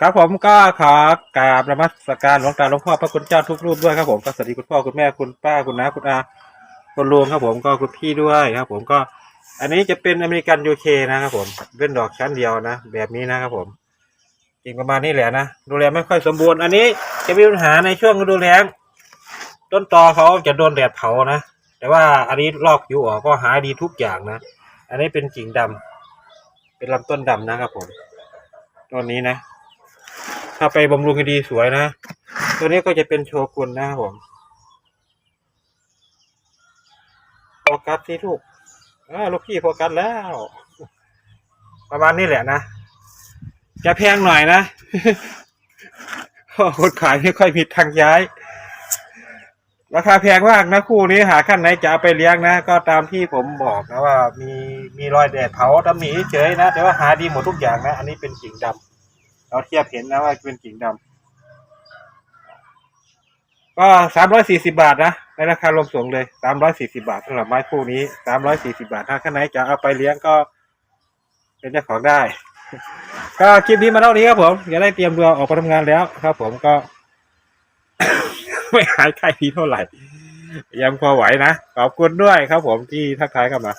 ครับผมก็ขอกราบนมัสการหลวงตาหลวงพ่อพระคุณเจ้าทุกรูปด้วยครับผมก็สวัสดีคุณพ่อคุณแม่คุณป้าคุณน้าคุณอาคุณลุงครับผมก็คุณพี่ด้วยครับผมก็ อันนี้จะเป็นอเมริกันยูเคนะครับผมเป็นดอกชั้นเดียวนะ แบบนี้นะครับผมจริงประมาณนี้แหละนะดูแลไม่ค่อยสมบูรณ์ อันนี้จะมีปัญหาในช่วงฤดูแล้งต้นตอเขาจะโดนแดดเผานะแต่ว่าอันนี้ลอกอยู่ออกก็หายดีทุกอย่างนะ อันนี้เป็นกิ่งดำเป็นลำต้นดำนะครับผมต้นนี้นะ ถ้าไปบำรุงดีสวยนะ ตัวนี้ก็จะเป็นโชกุนนะครับผมโฟกัสที่ลูกอ่าลูกพี่โฟกัสแล้ว ประมาณนี้แหละนะ จะแพงหน่อยนะคนขายไม่ค่อยมีทางย้าย ราคาแพงมากนะคู่นี้หาขั้นไหนจะเอาไปเลี้ยงนะ ก็ตามที่ผมบอกนะว่า มีมีรอยแดดเผาตำหนิเฉยนะ แต่ว่าหาดีหมดทุกอย่างนะ อันนี้เป็นกิ่งดำ เราเทียบเห็นนะว่าเป็นกิ่งดำก็สามร้อยสี่สิบาทนะในราคารวมส่งเลยสามร้อยสี่สิบาทสำหรับไม้คู่นี้สามร้อยสี่สิบาท ถ้าขั้นไหนจะเอาไปเลี้ยงก็ เป็นเจ้าของได้ ก็คลิปนี้มาเท่านี้ครับผมอย่าได้เตรียมตัวออกไปทำงานแล้วครับ ผมก็ ไม่หายไข้ทีเท่าไหร่ยังพอไหวนะขอบคุณด้วยครับ ผมที่ทักทายกลับมา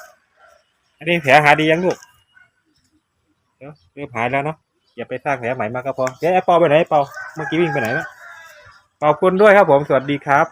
อันนี้แผลหายดียังลูกเดี๋ยวเริ่มหายแล้วเนาะ อย่าไปสร้างแผลใหม่มากก็พอเดี๋ยวไอ้ปอไปไหนไอ้ปอเมื่อกี้วิ่งไปไหนแล้วขอบคุณด้วยครับผมสวัสดีครับ